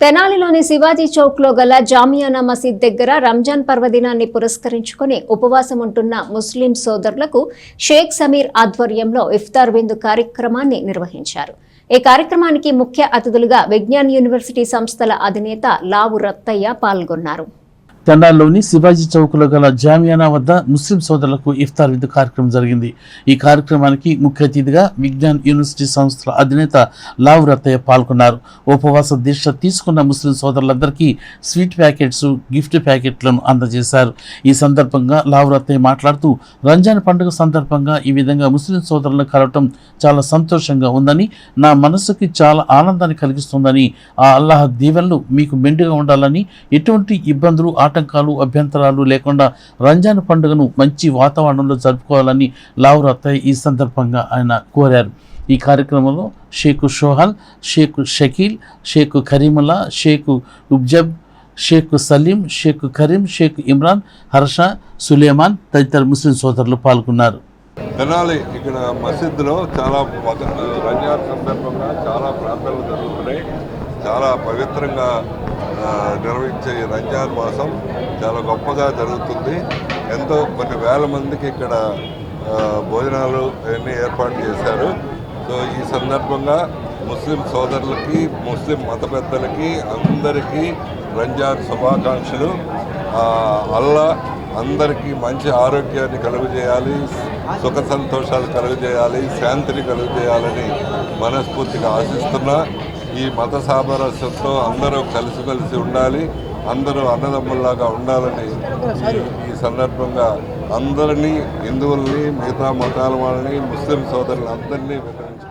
తెనాలిలోని శివాజీ చౌక్లో గల జామియానా మసీద్ దగ్గర రంజాన్ పర్వదినాన్ని పురస్కరించుకుని ఉపవాసం ఉంటున్న ముస్లిం సోదరులకు షేక్ సమీర్ ఆధ్వర్యంలో ఇఫ్తార్ విందు కార్యక్రమాన్ని నిర్వహించారు. ఈ కార్యక్రమానికి ముఖ్య అతిథులుగా విజ్ఞాన్ యూనివర్సిటీ సంస్థల అధినేత లావు రత్తయ్య పాల్గొన్నారు. తెనాల్లోని శివాజీ చౌక్లో గల జామియానా వద్ద ముస్లిం సోదరులకు ఇఫ్తార్ విందు కార్యక్రమం జరిగింది. ఈ కార్యక్రమానికి ముఖ్య అతిథిగా విజ్ఞాన్ యూనివర్సిటీ సంస్థల అధినేత లావు రత్తయ్య పాల్గొన్నారు. ఉపవాస దీక్ష తీసుకున్న ముస్లిం సోదరులందరికీ స్వీట్ ప్యాకెట్స్ గిఫ్ట్ ప్యాకెట్లను అందజేశారు. ఈ సందర్భంగా లావు రత్తయ్య మాట్లాడుతూ రంజాన్ పండుగ సందర్భంగా ఈ విధంగా ముస్లిం సోదరులను కలవటం చాలా సంతోషంగా ఉందని నా మనసుకి చాలా ఆనందాన్ని కలిగిస్తుందని ఆ అల్లాహ్ దీవెనలు మీకు మెండుగా ఉండాలని ఎటువంటి ఇబ్బందులు ఆటంకాలు అభ్యంతరాలు లేకుండా రంజాన్ పండుగను మంచి వాతావరణంలో జరుపుకోవాలని లావు రత్తయ్య ఈ సందర్భంగా ఆయన కోరారు. ఈ కార్యక్రమంలో షేక్ షోహల్ షేక్ షకీల్ షేక్ కరీముల్లా షేక్ ఉబ్జబ్ షేక్ సలీం షేక్ కరీం షేక్ ఇమ్రాన్ హర్ష సులేమాన్ తదితర ముస్లిం సోదరులు పాల్గొన్నారు. తెనాలి ఇక్కడ మసీద్లో చాలా రంజాన్ సందర్భంగా చాలా ప్రార్థనలు జరుగుతున్నాయి. చాలా పవిత్రంగా నిర్వహించే రంజాన్ మాసం చాలా గొప్పగా జరుగుతుంది. ఎంతో కొన్ని వేల మందికి ఇక్కడ భోజనాలు అన్నీ ఏర్పాటు చేశారు. సో ఈ సందర్భంగా ముస్లిం సోదరులకి ముస్లిం మత పెద్దలకి అందరికీ రంజాన్ శుభాకాంక్షలు. అల్లా అందరికీ మంచి ఆరోగ్యాన్ని కలుగజేయాలి సుఖ సంతోషాలు కలుగజేయాలి శాంతిని కలుగజేయాలని మనస్ఫూర్తిగా ఆశిస్తున్నా. ఈ మత సామరస్యంతో అందరూ కలిసిమెలిసి ఉండాలి అందరూ అన్నదమ్ముల్లాగా ఉండాలని ఈ- సందర్భంగా అందరినీ హిందువుల్ని మిగతా మతాల వాళ్ళని ముస్లిం సోదరులందరినీ వివరించారు